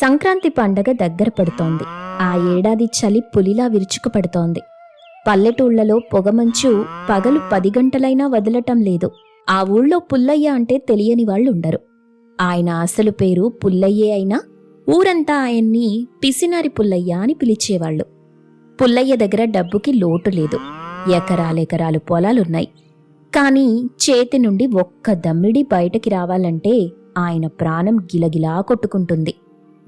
సంక్రాంతి పండగ దగ్గర పడుతోంది. ఆ ఏడాది చలి పులిలా విరుచుకుపడుతోంది. పల్లెటూళ్ళలో పొగమంచు పగలు పది గంటలైనా వదలటం లేదు. ఆ ఊళ్ళో పుల్లయ్య అంటే తెలియని వాళ్ళుండరు. ఆయన అసలు పేరు పుల్లయ్యే అయినా ఊరంతా ఆయన్ని పిసినారి పుల్లయ్య అని పిలిచేవాళ్ళు. పుల్లయ్య దగ్గర డబ్బుకి లోటు లేదు. ఎకరాలెకరాలు పొలాలున్నాయి. కానీ చేతి నుండి ఒక్క దమ్మిడి బయటకి రావాలంటే ఆయన ప్రాణం గిలగిలా కొట్టుకుంటుంది.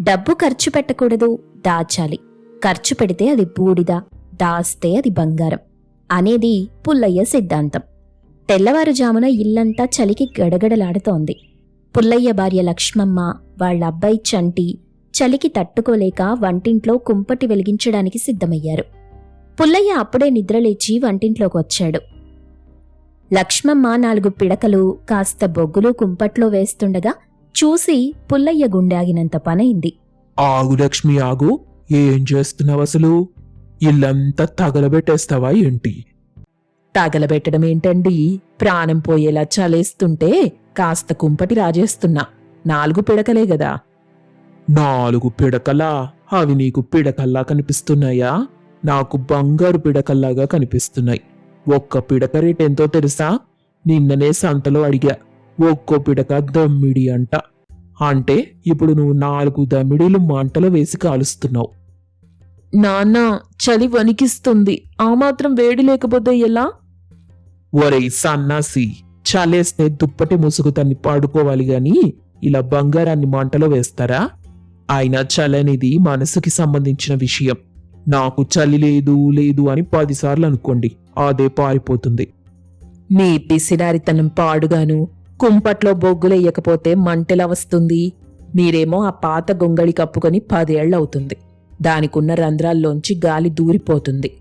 డబ్బు ఖర్చు పెట్టకూడదు దాచాలి. ఖర్చు పెడితే అది బూడిద దాస్తే అది బంగారం అనేది పుల్లయ్య సిద్ధాంతం. తెల్లవారుజామున ఇల్లంతా చలికి గడగడలాడుతోంది. పుల్లయ్య భార్య లక్ష్మమ్మ వాళ్ళ అబ్బాయి చంటి చలికి తట్టుకోలేక వంటింట్లో కుంపటి వెలిగించడానికి సిద్ధమయ్యారు. పుల్లయ్య అప్పుడే నిద్రలేచి వంటింట్లోకి వచ్చాడు లక్ష్మమ్మ నాలుగు పిడకలు కాస్త బొగ్గులు కుంపట్లో వేస్తుండగా చూసి పుల్లయ్య గుండాగినంత పనైంది. ఆగు లక్ష్మి ఆగు. ఏం చేస్తున్నావు అసలు? ఇల్లంతా తగలబెట్టేస్తావా ఏంటి? తగలబెట్టడం ఏంటండి? ప్రాణం పోయేలా చలేస్తుంటే కాస్త కుంపటి రాజేస్తున్నా. నాలుగు పిడకలే గదా. నాలుగు పిడకలా? అవి నీకు పిడకల్లా కనిపిస్తున్నాయా? నాకు బంగారు పిడకల్లాగా కనిపిస్తున్నాయి. ఒక్క పిడక రేట్ ఎంతో తెలుసా? నిన్ననే సంతలో అడిగా. ఒక్కో పిడక దమ్మిడి అంట. అంటే ఇప్పుడు నువ్వు నాలుగు దమ్మిడీలు మంటలో వేసి కాలుస్తున్నావు. నాన్న చలి వణికిస్తుంది. ఆ మాత్రం వేడి లేకపోతే ఎలా? ఒరేయ్ సన్నాసి చలేస్తే దుప్పటి ముసుగు తన్ని పాడుకోవాలి గాని ఇలా బంగారాన్ని మంటలో వేస్తారా? అయినా చలనేది మనసుకి సంబంధించిన విషయం. నాకు చలి లేదు లేదు అని పదిసార్లు అనుకోండి అదే పారిపోతుంది. నీ పిసినారితనం పాడుగాను కుంపట్లో బొగ్గులెయ్యకపోతే మంటెలా వస్తుంది? మీరేమో ఆ పాత గొంగళి కప్పుకొని పదేళ్ళవుతుంది దానికున్న రంధ్రాల్లోంచి గాలి దూరిపోతుంది.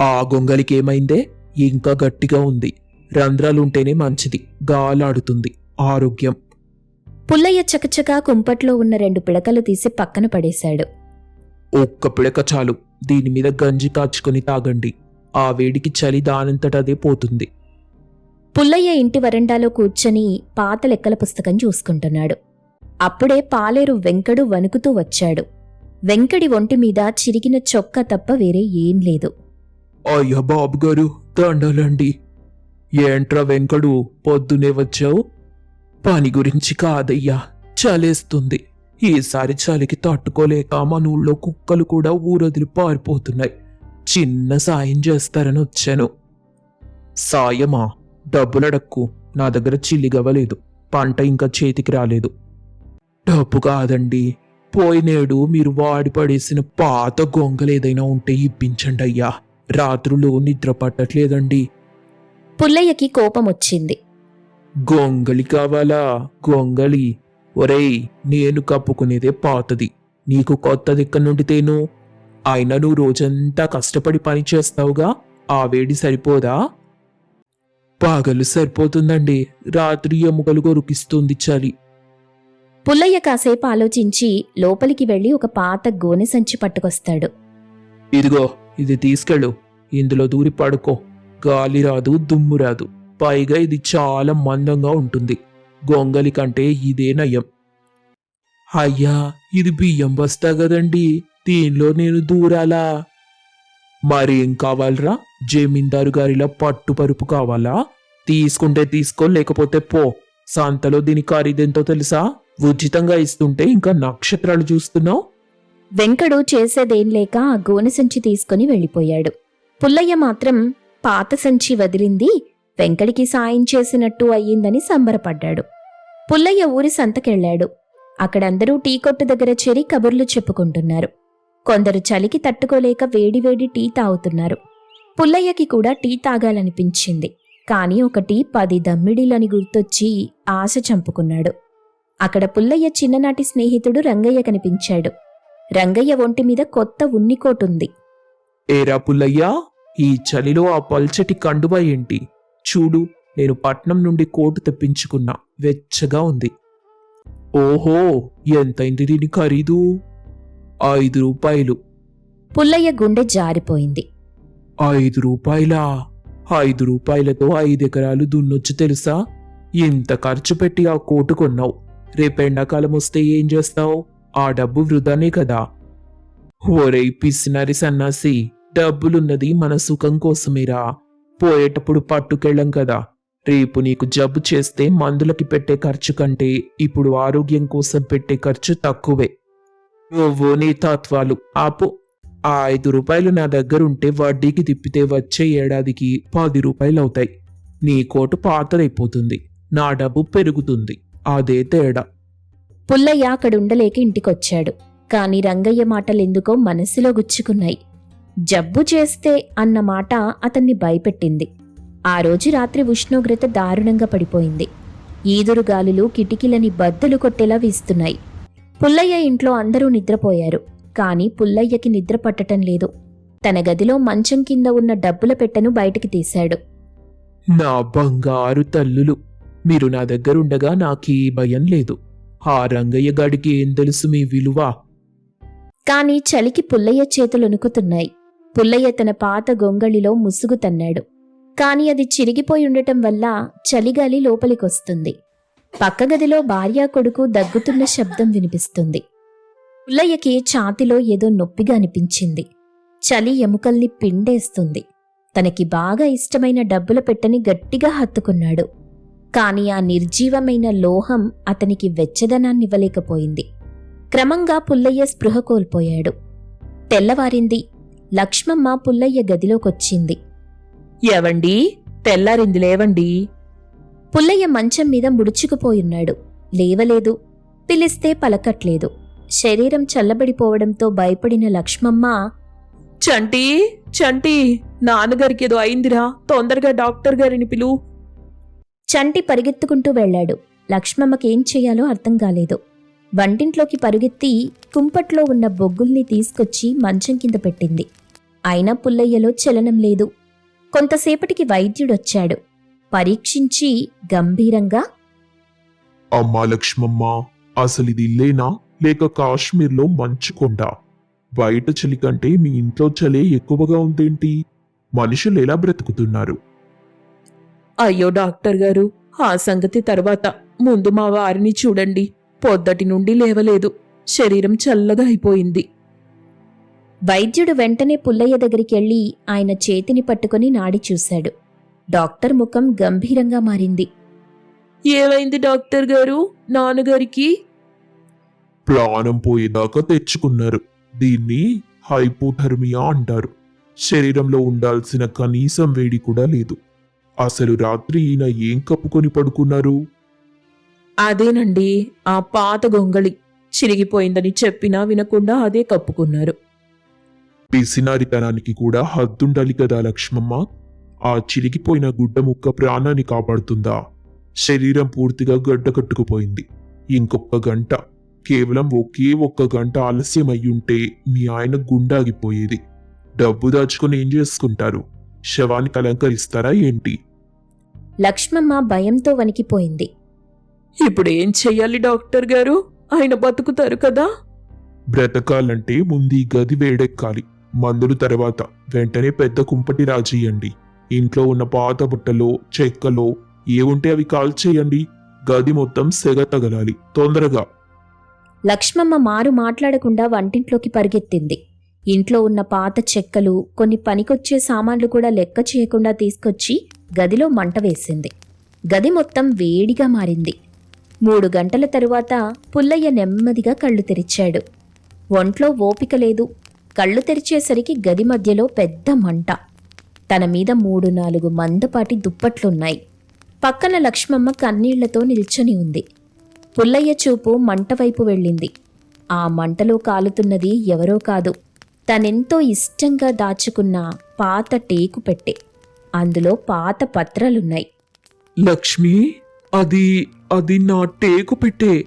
ఆ గొంగలికి ఏమైందే ఇంకా గట్టిగా ఉంది. రంధ్రాలుంటేనే మంచిది. గాలాడుతుంది. ఆరోగ్యం. పుల్లయ్య చకచకా కుంపట్లో ఉన్న రెండు పిడకలు తీసి పక్కన పడేశాడు. ఒక్క పిడక చాలు. దీని మీద గంజి కాచుకొని తాగండి. ఆ వేడికి చలి దానంతటదే పోతుంది. పుల్లయ్య ఇంటి వరండాలో కూర్చొని పాత లెక్కల పుస్తకం చూసుకుంటున్నాడు. అప్పుడే పాలేరు వెంకడు వణుకుతూ వచ్చాడు. వెంకడి ఒంటి మీద చిరిగిన చొక్క తప్ప వేరే ఏం లేదు. అయ్యా బాబు గారు దండాలండి. ఏంట్రా వెంకడు పొద్దునే వచ్చావు? పని గురించి కాదయ్యా చలేస్తుంది. ఈసారి చలికి తట్టుకోలేక మన ఊళ్ళో కుక్కలు కూడా ఊరొదిలి పారిపోతున్నాయి. చిన్న సాయం చేస్తారని వచ్చాను. సాయమా? డబ్బులడక్కు. నా దగ్గర చిల్లిగవ్వలేదు. పంట ఇంకా చేతికి రాలేదు. డబ్బు కాదండి. పోయినేడు మీరు వాడి పడేసిన పాత గొంగలేదైనా ఉంటే ఇప్పించండి అయ్యా. రాత్రులు నిద్ర పట్టట్లేదండి. పుల్లయ్యకి కోపం వచ్చింది గొంగలి కావాలా? గొంగలి. ఒరేయ్ నేను కప్పుకునేదే పాతది. నీకు కొత్తది ఎక్కడి నుండి తేను? అయినా నువ్వు రోజంతా కష్టపడి పని చేస్తావుగా? ఆ వేడి సరిపోదా? పగలు సరిపోతుందండి. రాత్రి ఎముకలు కొరుకిస్తుంది చలి. పుల్లయ్య కాసేపు ఆలోచించి లోపలికి వెళ్ళి ఒక పాత గోనె సంచి పట్టుకొస్తాడు. ఇదిగో ఇది తీసుకెళ్ళు. ఇందులో దూరి పడుకో. గాలి రాదు దుమ్ము రాదు. పైగా ఇది చాలా మందంగా ఉంటుంది. గొంగలి కంటే ఇదే నయం. అయ్యా ఇది బియ్యం బస్తా కదండి. దీనిలో నేను దూరాలా? మరేం కావాలరా? జమీందారు గారిలా పట్టు పరుపు కావాలా? తీసుకుంటే తీసుకో లేకపోతే పో. సంతలో దీని ఖరీదెంతో తెలుసా? ఉచితంగా ఇస్తుంటే ఇంకా నక్షత్రాలు చూస్తున్నావు? వెంకడు చేసేదేం లేక ఆ గోనె సంచి తీసుకుని వెళ్ళిపోయాడు. పుల్లయ్య మాత్రం పాత సంచి వదిలింది వెంకడికి సాయం చేసినట్టు అయ్యిందని సంబరపడ్డాడు. పుల్లయ్య ఊరి సంతకెళ్ళాడు అక్కడందరూ టీ కొట్టు దగ్గర చేరి కబుర్లు చెప్పుకుంటున్నారు. కొందరు చలికి తట్టుకోలేక వేడివేడి టీ తాగుతున్నారు. పుల్లయ్యకి కూడా టీ తాగాలనిపించింది. కాని ఒకటి పది దమ్మిడీలని గుర్తొచ్చి ఆశ చంపుకున్నాడు. అక్కడ పుల్లయ్య చిన్ననాటి స్నేహితుడు రంగయ్య కనిపించాడు. రంగయ్య ఒంటి మీద కొత్త ఉన్నికోటుంది. ఏరా పుల్లయ్యా ఈ చలిలో ఆ పల్చటి కండువా ఏంటి? చూడు నేను పట్నం నుండి కోటు తెప్పించుకున్నా వెచ్చగా ఉంది. ఓహో ఎంతైంది దీని ఖరీదు? ఐదు రూపాయలు. పుల్లయ్య గుండె జారిపోయింది. ఐదు రూపాయలా? ఐదు రూపాయలతో ఐదు ఎకరాలు దున్నొచ్చు తెలుసా? ఇంత ఖర్చు పెట్టి ఆ కోటు కొన్నావు. రేపెండాకాలం వస్తే ఏం చేస్తావు? ఆ డబ్బు వృధానే కదా. ఓరై పిసినరి సన్నాసి డబ్బులున్నది మన సుఖం కోసమేరా. పోయేటప్పుడు పట్టుకెళ్ళం కదా. రేపు నీకు జబ్బు చేస్తే మందులకి పెట్టే ఖర్చు కంటే ఇప్పుడు ఆరోగ్యం కోసం పెట్టే ఖర్చు తక్కువే. నువ్వు నీ తత్వాలు ఆపు. ఆ ఐదు రూపాయలు నా దగ్గర ఉంటే వడ్డీకి తిప్పితే వచ్చే ఏడాదికి పది రూపాయలు అవుతాయి. నీ కోటు పాతరైపోతుంది నా డబ్బు పెరుగుతుంది. అదే తేడా. పుల్లయ్య అక్కడుండలేక ఇంటికొచ్చాడు. కాని రంగయ్య మాటలెందుకో మనసులో గుచ్చుకున్నాయి. జబ్బు చేస్తే అన్న మాట అతన్ని భయపెట్టింది. ఆ రోజు రాత్రి ఉష్ణోగ్రత దారుణంగా పడిపోయింది. ఈదురు గాలులు కిటికీలని బద్దలు కొట్టేలా వీస్తున్నాయి. పుల్లయ్య ఇంట్లో అందరూ నిద్రపోయారు. కాని పుల్లయ్యకి నిద్ర పట్టటం లేదు. తన గదిలో మంచం కింద ఉన్న డబ్బుల పెట్టెను బయటికి తీశాడు. నా బంగారు తల్లులు మీరు నా దగ్గరుండగా నాకీ భయం లేదు. ఆ రంగయ్య గాడికి ఏం తెలుసు మీ విలువ? కాని చలికి పుల్లయ్య చేతులు వణుకుతున్నాయి. పుల్లయ్య తన పాత గొంగళిలో ముసుగు తన్నాడు. కాని అది చిరిగిపోయి ఉండటం వల్ల చలిగాలి లోపలికొస్తుంది. పక్క గదిలో భార్యా కొడుకు దగ్గుతున్న శబ్దం వినిపిస్తుంది. పుల్లయ్యకి ఛాతిలో ఏదో నొప్పిగా అనిపించింది. చలి ఎముకల్ని పిండేస్తుంది. తనకి బాగా ఇష్టమైన డబ్బుల పెట్టని గట్టిగా హత్తుకున్నాడు. కాని ఆ నిర్జీవమైన లోహం అతనికి వెచ్చదనాన్నివ్వలేకపోయింది క్రమంగా పుల్లయ్య స్పృహ కోల్పోయాడు. తెల్లవారింది. లక్ష్మమ్మ పుల్లయ్య గదిలోకొచ్చింది. ఎవండి తెల్లారింది లేవండి? పుల్లయ్య మంచం మీద ముడుచుకుపోయున్నాడు. లేవలేదు. పిలిస్తే పలకట్లేదు. శరీరం చల్లబడిపోవడంతో భయపడిన లక్ష్మమ్మ చంటి చంటి నాన్నగారికి ఏదో అయిందిరా. తొందరగా డాక్టర్ గారిని పిలు. చంటి పరిగెత్తుకుంటూ వెళ్ళాడు. లక్ష్మమ్మకేం చేయాలో అర్థం కాలేదు. వంటింట్లోకి పరుగెత్తి కుంపట్లో ఉన్న బొగ్గుల్ని తీసుకొచ్చి మంచం కింద పెట్టింది. అయినా పుల్లయ్యలో చలనం లేదు. కొంతసేపటికి వైద్యుడొచ్చాడు. పరీక్షించి గంభీరంగా? అమ్మా లక్ష్మమ్మ అసలు ఇది ఇల్లేనా? లేక కాశ్మీర్లో మంచు కొండ. బయట చలి కంటే మీ ఇంట్లో చలే ఎక్కువగా ఉందేంటి? మనుషులు ఎలా బ్రతుకుతున్నారు? అయ్యో డాక్టర్ గారు ఆ సంగతి తర్వాత. ముందు మా వారిని చూడండి. పొద్దటి నుండి లేవలేదు. శరీరం చల్లగా అయిపోయింది. వైద్యుడు వెంటనే పుల్లయ్య దగ్గరికెళ్ళి ఆయన చేతిని పట్టుకొని నాడి చూశాడు. డాక్టర్ ముఖం గంభీరంగా మారింది. ఏమైంది డాక్టర్ గారు? నాన్నగారికి? ప్రాణం పోయేదాకా తెచ్చుకున్నారు. దీన్ని హైపోథర్మియా అంటారు. శరీరంలో ఉండాల్సిన కనీసం వేడి కూడా లేదు. అసలు రాత్రి ఈయన ఏం కప్పుకొని పడుకున్నారు? అదేనండి ఆ పాత గొంగళి చిరిగిపోయిందని చెప్పినా వినకుండా అదే కప్పుకున్నారు. పిసినారితనానికి కూడా హద్దుండాలి కదా లక్ష్మమ్మ? ఆ చిరిగిపోయిన గుడ్డ ముక్క ప్రాణాన్ని కాపాడుతుందా? శరీరం పూర్తిగా గడ్డ కట్టుకుపోయింది. ఇంకొక గంట. కేవలం ఒకే ఒక్క గంట ఆలస్యం అయ్యుంటే మీ ఆయన గుండాగిపోయేది. డబ్బు దాచుకుని ఏం చేసుకుంటారు? శవానికి అలంకరిస్తారా ఏంటి? లక్ష్మమ్మ భయంతో వణికిపోయింది. ఇప్పుడు ఏం చెయ్యాలి డాక్టర్ గారు? ఆయన బతుకుతారు కదా? బ్రతకాలంటే ముందు ఈ గది వేడెక్కాలి. మందులు తర్వాత. వెంటనే పెద్ద కుంపటి రాజేయండి. ఇంట్లో ఉన్న పాత బుట్టలో చెక్కలో ఏ అవి కాల్చేయండి. గది మొత్తం సెగ తగలాలి. తొందరగా. లక్ష్మమ్మ మారు మాట్లాడకుండా వంటింట్లోకి పరిగెత్తింది. ఇంట్లో ఉన్న పాత చెక్కలు కొన్ని పనికొచ్చే సామాన్లు కూడా లెక్క చేయకుండా తీసుకొచ్చి గదిలో మంట వేసింది. గది మొత్తం వేడిగా మారింది. మూడు గంటల తరువాత పుల్లయ్య నెమ్మదిగా కళ్ళు తెరిచాడు. ఒంట్లో ఓపిక లేదు. కళ్ళు తెరిచేసరికి గది మధ్యలో పెద్ద మంట. తన మీద మూడు నాలుగు మందపాటి దుప్పట్లున్నాయి. పక్కన లక్ష్మమ్మ కన్నీళ్ళతో నిల్చొని ఉంది. పుల్లయ్య చూపు మంట వైపు వెళ్ళింది. ఆ మంటలో కాలుతున్నది ఎవరో కాదు. తనెంతో ఇష్టంగా దాచుకున్న పాత టేకు పెట్టె. అందులో పాత పత్రాలున్నాయి. లక్ష్మి అది అది నా టేకు పెట్టే.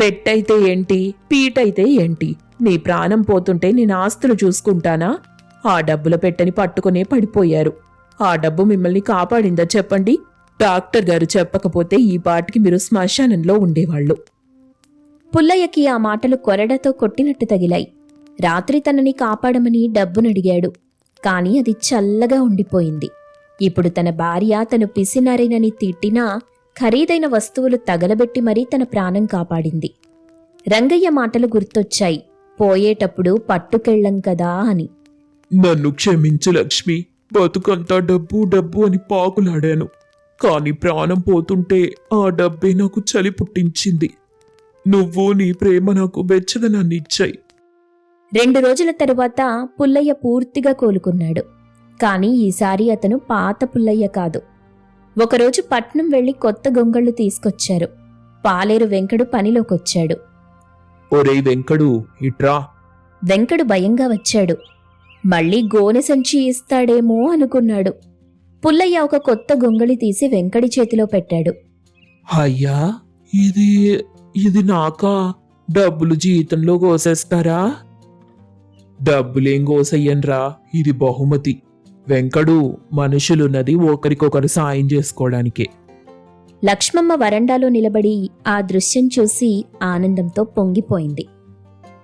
పెట్టయితే ఏంటి పీటైతే ఏంటి? నీ ప్రాణం పోతుంటే నేను ఆస్తులు చూసుకుంటానా? ఆ డబ్బుల పెట్టని పట్టుకునే పడిపోయారు. ఆ డబ్బు మిమ్మల్ని కాపాడిందా చెప్పండి? డాక్టర్ గారు చెప్పకపోతే ఈ పాటికి మీరు శ్మశానంలో ఉండేవాళ్ళు. పుల్లయ్యకి ఆ మాటలు కొరడతో కొట్టినట్టు తగిలాయి. రాత్రి తనని కాపాడమని డబ్బునడిగాడు. కాని అది చల్లగా ఉండిపోయింది. ఇప్పుడు తన భార్య తను పిసినారేనని తిట్టినా ఖరీదైన వస్తువులు తగలబెట్టి మరీ తన ప్రాణం కాపాడింది. రంగయ్య మాటలు గుర్తొచ్చాయి. పోయేటప్పుడు పట్టుకెళ్ళం కదా అని. నన్ను క్షమించు లక్ష్మి. బతుకంతా డబ్బు డబ్బు అని పాకులాడాను. కాని ప్రాణం పోతుంటే ఆ డబ్బే నాకు చలి పుట్టించింది. నువ్వు నీ ప్రేమ నాకు వెచ్చదనాన్ని ఇచ్చాయి. రెండు రోజుల తరువాత పుల్లయ్య పూర్తిగా కోలుకున్నాడు. కానీ ఈసారి అతను పాత పుల్లయ్య కాదు. ఒకరోజు పట్నం వెళ్ళి కొత్త గొంగళ్ళు తీసుకొచ్చారు. పాలేరు వెంకడు పనిలోకొచ్చాడు. ఒరేయ్ వెంకడు ఇట్రా. వెంకడు భయంగా వచ్చాడు. మళ్ళీ గోనె సంచి ఇస్తాడేమో అనుకున్నాడు. పుల్లయ్య ఒక కొత్త గొంగళి తీసి వెంకడి చేతిలో పెట్టాడు. అయ్యా ఇది ఇది నాకా? డబ్బులు జీతంలో కోసేస్తారా? డబ్బులేం కోసయ్యన్రా ఇది బహుమతి. వెంకడు మనుషులున్నది ఒకరికొకరు సాయం చేసుకోవడానికే. లక్ష్మమ్మ వరండాలో నిలబడి ఆ దృశ్యం చూసి ఆనందంతో పొంగిపోయింది.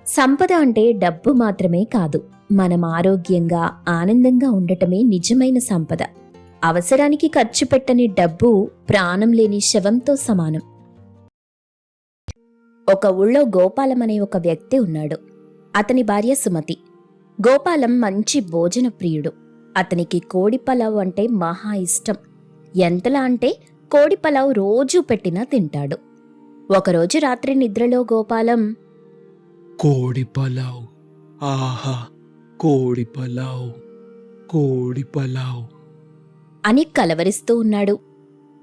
సంపద అంటే డబ్బు మాత్రమే కాదు. మనం ఆరోగ్యంగా ఆనందంగా ఉండటమే నిజమైన సంపద. అవసరానికి ఖర్చు పెట్టని డబ్బు ప్రాణం లేని శవంతో సమానం. ఒక ఊళ్ళో గోపాలం అనే ఒక వ్యక్తి ఉన్నాడు. అతని భార్య సుమతి. గోపాలం మంచి భోజన ప్రియుడు అతనికి కోడి పలావ్ అంటే మహా ఇష్టం. ఎంతలా అంటే కోడి పలావ్ రోజూ పెట్టినా తింటాడు. ఒకరోజు రాత్రి నిద్రలో గోపాలం కోడి పలావ్ ఆహా కోడి పలావ్ కోడి పలావ్. అని కలవరిస్తూ ఉన్నాడు.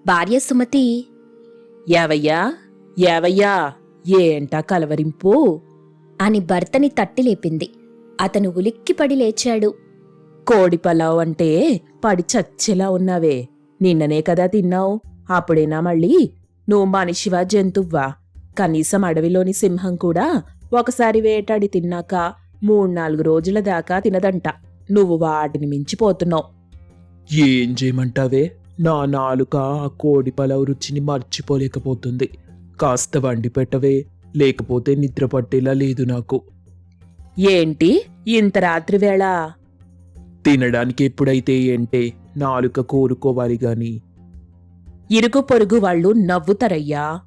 భార్య సుమతి యావయ్యా యావయ్యా ఏంటా కలవరింపు? అని భర్తని తట్టి లేపింది అతను ఉలిక్కిపడి లేచాడు. కోడి పలావ్ అంటే పడి చచ్చేలా ఉన్నావే. నిన్ననే కదా తిన్నావు. అప్పుడేనా మళ్ళీ? నువ్వు మనిషివా జంతువ్వా? కనీసం అడవిలోని సింహం కూడా ఒకసారి వేటాడి తిన్నాక మూడు నాలుగు రోజుల దాకా తినదంట. నువ్వు వాటిని మించిపోతున్నావు. ఏం చేయమంటావే? నా నాలుక ఆ కోడి పలావ్ రుచిని మర్చిపోలేకపోతుంది. కాస్త వండి పెట్టవే లేకపోతే నిద్ర పట్టేలా లేదు నాకు. ఏంటి? ఇంత రాత్రి వేళ? తినడానికి ఎప్పుడైతే ఏంటే నాలుక కోరుకోవాలి గాని. ఇరుగు పొరుగు వాళ్ళు నవ్వుతారయ్యా.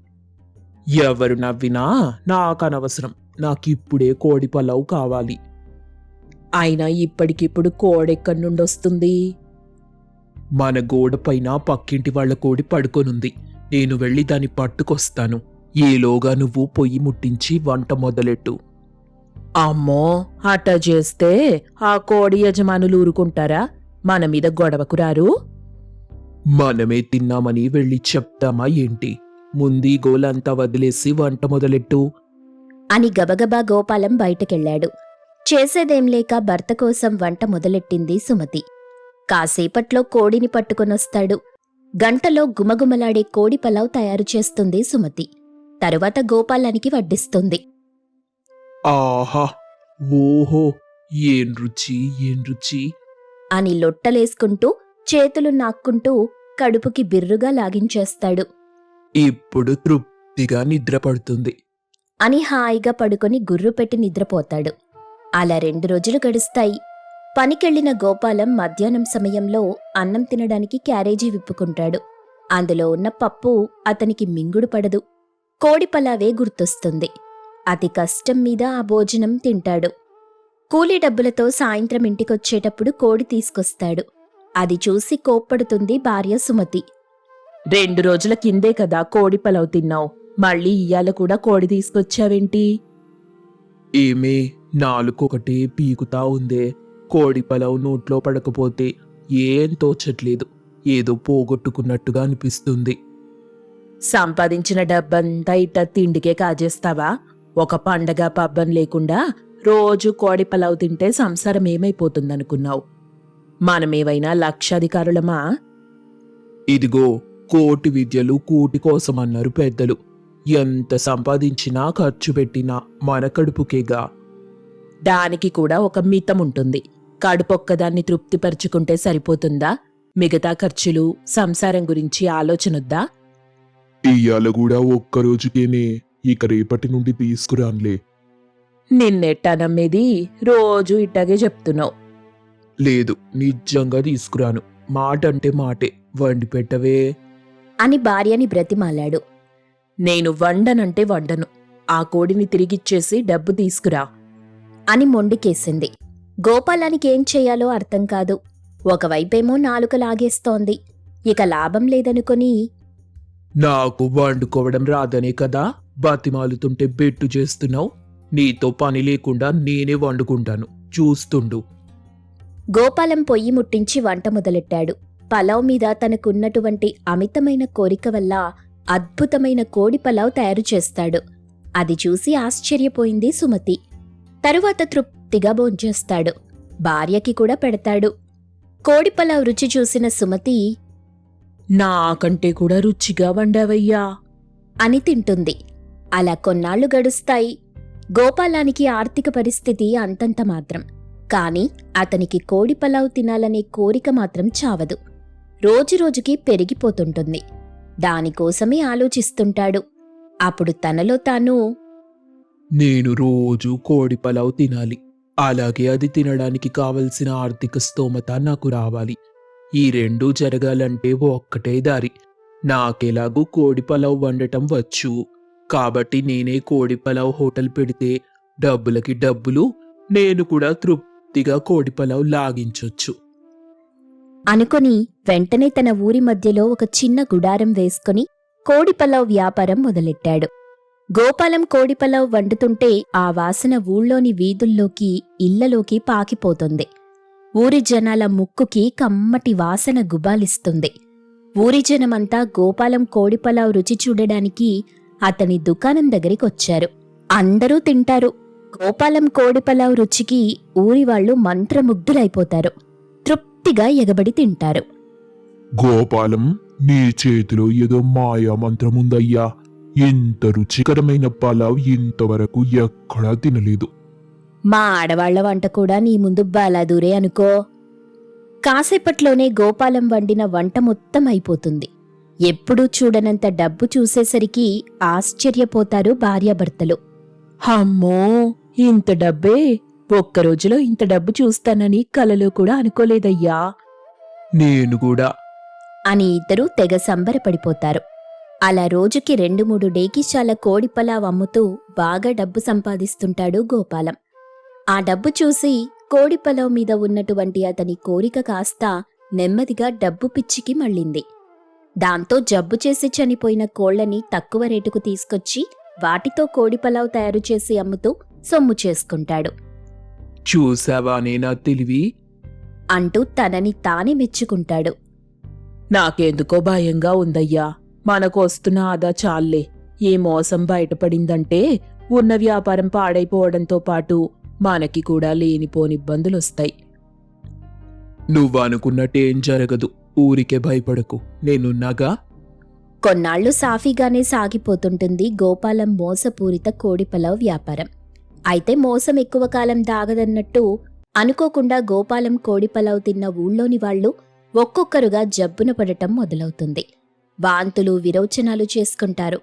ఎవరు నవ్వినా నాకు అనవసరం. నాకిప్పుడే కోడి పలావ్ కావాలి. అయినా ఇప్పటికిప్పుడు కోడెక్కడి నుండి వస్తుంది మన గోడ పైన పక్కింటి వాళ్ళ కోడి పడుకొనుంది. నేను వెళ్ళి దాన్ని పట్టుకొస్తాను. ఏలోగా నువ్వు పొయ్యి ముట్టించి వంట మొదలెట్టు. అమ్మో! అట్ట చేస్తే ఆ కోడి యజమానులు ఊరుకుంటారా? మన మీద గొడవకు రారు? మనమే తిన్నామని వెళ్ళి చెప్తామా ఏంటి? ముందీ గోలంతా వదిలేసి వంట మొదలెట్టు. అని గబగబా గోపాలం బయటకెళ్ళాడు. చేసేదేం లేక భర్త కోసం వంట మొదలెట్టింది సుమతి. కాసేపట్లో కోడిని పట్టుకొనొస్తాడు. గంటలో గుమగుమలాడే కోడి పలావ్ తయారు చేస్తుంది సుమతి. తరువాత గోపాలానికి వడ్డిస్తుంది. ఆహా! ఓహో! ఏం రుచి ఏం రుచి? అని లొట్టలేసుకుంటూ చేతులు నాక్కుంటూ కడుపుకి బిర్రుగా లాగించేస్తాడు. ఇప్పుడు తృప్తిగా నిద్ర పడుతుంది అని హాయిగా పడుకొని గుర్రు పెట్టి నిద్రపోతాడు. అలా రెండు రోజులు గడుస్తాయి. పనికెళ్ళిన గోపాలం మధ్యాహ్నం సమయంలో అన్నం తినడానికి క్యారేజీ విప్పుకుంటాడు. అందులో ఉన్న పప్పు అతనికి మింగుడు పడదు. కోడి పలావే గుర్తొస్తుంది. అతి కష్టం మీద ఆ భోజనం తింటాడు. కూలీ డబ్బులతో సాయంత్రం ఇంటికొచ్చేటప్పుడు కోడి తీసుకొస్తాడు. అది చూసి కోప్పడుతుంది భార్య సుమతి. రెండు రోజుల కిందే కదా కోడి పలావ్ తిన్నావు? మళ్ళీ ఇయ్యాల కూడా కోడి తీసుకొచ్చావేంటి? ఏమే నాలుకొకటి పీకుతా ఉందే. కోడి పలావ్ నోట్లో పడకపోతే ఏం తోచట్లేదు. ఏదో పోగొట్టుకున్నట్టుగా అనిపిస్తుంది. సంపాదించిన డబ్బంతా ఇట్ట తిండికే కాజేస్తావా? ఒక పండగ పబ్బం లేకుండా రోజు కోడి పలావ్ తింటే సంసారం ఏమైపోతుందనుకున్నావు. మనమేవైనా లక్షాధికారులమా? ఇదిగో కోటి విద్యలు కూటి కోసం అన్నారు పెద్దలు. ఎంత సంపాదించినా ఖర్చు పెట్టినా మన కడుపుకేగా దానికి కూడా ఒక మితం ఉంటుంది కడుపొక్కదాన్ని తృప్తిపరుచుకుంటే సరిపోతుందా? మిగతా ఖర్చులు సంసారం గురించి ఆలోచనొద్దా? ఇయ్యాల కూడా ఒక్క రోజుకేనే ఇక రేపటి నుండి తీసుకురానులే. నిన్నెట్టా నమ్మేది? రోజు ఇట్టాగే చెప్తున్నావు. లేదు నిజంగా తీసుకురాను. మాట అంటే మాటే. వండి పెట్టవే అని భార్యని బ్రతిమాలాడు. నేను వండనంటే వండను. ఆ కోడిని తిరిగిచ్చేసి డబ్బు తీసుకురా అని మొండికేసింది. గోపాలానికి ఏం చేయాలో అర్థం కాదు. ఒకవైపేమో నాలుక లాగేస్తోంది. ఇక లాభం లేదనుకొని నాకు వండుకోవడం రాదనే కదా? బతిమాలుతుంటే బెట్టు చేస్తున్నావు? నీతో పని లేకుండా నేనే వండుకుంటాను. చూస్తుండు. గోపాలం పొయ్యి ముట్టించి వంట మొదలెట్టాడు. పలావ్ మీద తనకున్నటువంటి అమితమైన కోరిక వల్ల అద్భుతమైన కోడి పలావ్ తయారు చేస్తాడు. అది చూసి ఆశ్చర్యపోయింది సుమతి. తరువాత తృప్తిగా భోంచేస్తాడు. భార్యకి కూడా పెడతాడు. కోడి పలావ్ రుచి చూసిన సుమతి నాకంటే కూడా రుచిగా వండావయ్యా. అని తింటుంది. అలా కొన్నాళ్ళు గడుస్తాయి. గోపాలానికి ఆర్థిక పరిస్థితి అంతంత మాత్రం. కాని అతనికి కోడి పలావ్ తినాలనే కోరిక మాత్రం చావదు. రోజురోజుకి పెరిగిపోతుంటుంది. దానికోసమే ఆలోచిస్తుంటాడు. అప్పుడు తనలో తాను నేను రోజు కోడి పలావ్ తినాలి. అలాగే అది తినడానికి కావలసిన ఆర్థిక స్తోమత నాకు రావాలి. ఈ రెండూ జరగాలంటే ఒక్కటే దారి. నాకెలాగూ కోడి పలావ్ వండటం వచ్చు. కాబట్టి నేనే కోడి పలావ్ హోటల్ పెడితే డబ్బులకి డబ్బులు నేను కూడా తృప్తిగా కోడి పలావ్ లాగించొచ్చు. అనుకొని వెంటనే తన ఊరి మధ్యలో ఒక చిన్న గుడారం వేసుకుని కోడి పలావ్ వ్యాపారం మొదలెట్టాడు. గోపాలం కోడి పలావ్ వండుతుంటే ఆ వాసన ఊళ్ళోని వీధుల్లోకి ఇళ్ళలోకి పాకిపోతుంది. ఊరి జనాల ముక్కుకి కమ్మటి వాసన గుబాలిస్తుంది. ఊరి జనమంతా గోపాలం కోడి పలావ్ రుచి చూడడానికి అతని దుకాణం దగ్గరికొచ్చారు. అందరూ తింటారు. గోపాలం కోడి పలావ్ రుచికి ఊరి వాళ్ళు మంత్రముగ్ధులైపోతారు. తృప్తిగా ఎగబడి తింటారు. గోపాలం నీ చేతిలో ఏదో మాయా మంత్రముందయ్యా ఇంత రుచికరమైన పలావ్ ఇంతవరకు ఎక్కడా తినలేదు. మా ఆడవాళ్ళ వంట కూడా నీ ముందు బాలాదూరే అనుకో. కాసేపట్లోనే గోపాలం వండిన వంట మొత్తం అయిపోతుంది. ఎప్పుడూ చూడనంత డబ్బు చూసేసరికి ఆశ్చర్యపోతారు భార్యాభర్తలు. అమ్మో ఇంత డబ్బే ఒక్క రోజులో ఇంత డబ్బు చూస్తానని కలలో కూడా అనుకోలేదయ్యా. నేను కూడా. అని ఇద్దరూ తెగ సంబరపడిపోతారు. అలా రోజుకి రెండు మూడు డేకిశాల కోడి పలావ్ అమ్ముతూ బాగా డబ్బు సంపాదిస్తుంటాడు గోపాలం. ఆ డబ్బు చూసి కోడి పలావ్ మీద ఉన్నటువంటి అతని కోరిక కాస్త నెమ్మదిగా డబ్బు పిచ్చికి మళ్ళింది. దాంతో జబ్బు చేసి చనిపోయిన కోళ్ళని తక్కువ రేటుకు తీసుకొచ్చి వాటితో కోడి పలావ్ తయారు చేసి అమ్ముతూ సొమ్ము చేసుకుంటాడు. చూసావా నా తెలివి? అంటూ తనని తానే మెచ్చుకుంటాడు. నాకెందుకో భయంగా ఉందయ్యా. మనకు వస్తున్న ఆదా చాలే ఈ మోసం బయటపడిందంటే ఉన్న వ్యాపారం పాడైపోవడంతో పాటు మనకి కూడా లేనిపోని ఇబ్బందులొస్తాయి. నువ్వు అనుకున్నట్టేం జరగదు. ఊరికే భయపడకు. నేనున్నాగా? కొన్నాళ్ళు సాఫీగానే సాగిపోతుంటుంది గోపాలం మోసపూరిత కోడి పలావ్ వ్యాపారం. అయితే మోసం ఎక్కువ కాలం దాగదన్నట్టు అనుకోకుండా గోపాలం కోడి పలావ్ తిన్న ఊళ్ళోని వాళ్ళు ఒక్కొక్కరుగా జబ్బున పడటం మొదలవుతుంది. వాంతులు విరోచనాలు చేసుకుంటారు.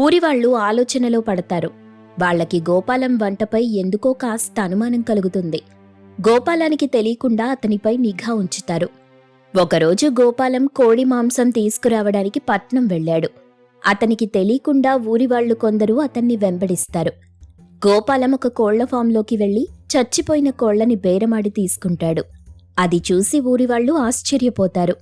ఊరివాళ్ళు ఆలోచనలో పడతారు. వాళ్ళకి గోపాలం వంటపై ఎందుకో కాస్త అనుమానం కలుగుతుంది. గోపాలానికి తెలియకుండా అతనిపై నిఘా ఉంచుతారు. ఒకరోజు గోపాలం కోడి మాంసం తీసుకురావడానికి పట్నం వెళ్ళాడు. అతనికి తెలియకుండా ఊరివాళ్ళు కొందరు అతన్ని వెంబడిస్తారు. గోపాలం ఒక కోళ్ళ ఫాంలోకి వెళ్ళి చచ్చిపోయిన కోళ్ళని బేరమాడి తీసుకుంటాడు. అది చూసి ఊరి వాళ్ళు ఆశ్చర్యపోతారు.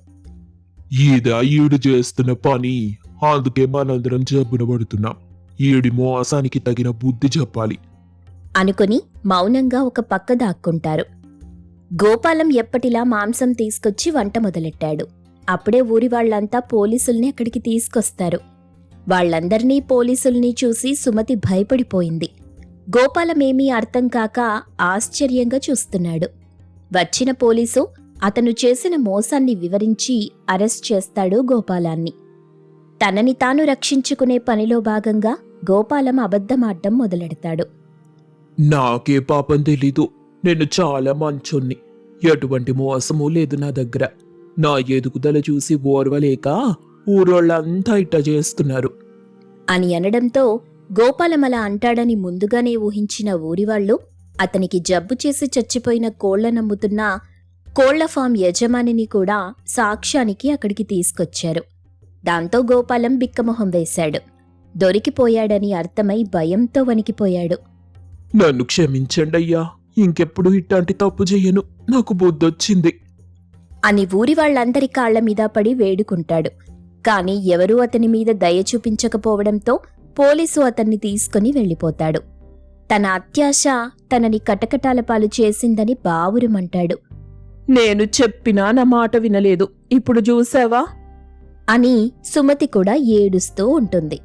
ఈడు చేస్తున్న పని అందుకే మనందరం జబ్బున పడుతున్నాం. ఈడి మోసానికి తగిన బుద్ధి చెప్పాలి. అనుకుని మౌనంగా ఒక పక్క దాక్కుంటారు. గోపాలం ఎప్పటిలా మాంసం తీసుకొచ్చి వంట మొదలెట్టాడు. అప్పుడే ఊరి వాళ్ళంతా పోలీసుల్ని అక్కడికి తీసుకొస్తారు. వాళ్ళందర్నీ పోలీసుల్ని చూసి సుమతి భయపడిపోయింది. గోపాలమేమీ అర్థం కాక ఆశ్చర్యంగా చూస్తున్నాడు. వచ్చిన పోలీసు అతను చేసిన మోసాన్ని వివరించి అరెస్ట్ చేస్తాడు గోపాలాన్ని. తనని తాను రక్షించుకునే పనిలో భాగంగా గోపాలం అబద్ధమాడ్డం మొదలెడతాడు. నాకే పాపం తెలీదు. నేను చాలా మంచోన్ని ఎటువంటి మోసము లేదు నా దగ్గర. నా ఎదుగుదల చూసి ఓర్వలేక ఊరోళ్ళంతా ఇట్ట చేస్తున్నారు. అని అనడంతో గోపాలం అలా అంటాడని ముందుగానే ఊహించిన ఊరివాళ్ళు అతనికి జబ్బు చేసి చచ్చిపోయిన కోళ్ళ నమ్ముతున్న కోళ్ళ ఫామ్ యజమానిని కూడా సాక్ష్యానికి అక్కడికి తీసుకొచ్చారు. దాంతో గోపాలం బిక్కమొహం వేశాడు. దొరికిపోయాడని అర్థమై భయంతో వణికిపోయాడు. నన్ను క్షమించండి అయ్యా ఇంకెప్పుడు ఇట్లాంటి తప్పు చెయ్యను నాకు బుద్ధొచ్చింది. అని ఊరి వాళ్ళందరి కాళ్ళ మీద పడి వేడుకుంటాడు. కాని ఎవరూ అతని మీద దయ చూపించకపోవడంతో పోలీసు అతన్ని తీసుకుని వెళ్ళిపోతాడు. తన అత్యాశ తనని కటకటాల పాలు చేసిందని బావురుమంటాడు. నేను చెప్పినా నా మాట వినలేదు. ఇప్పుడు చూసావా? అని సుమతి కూడా ఏడుస్తూ ఉంటుంది.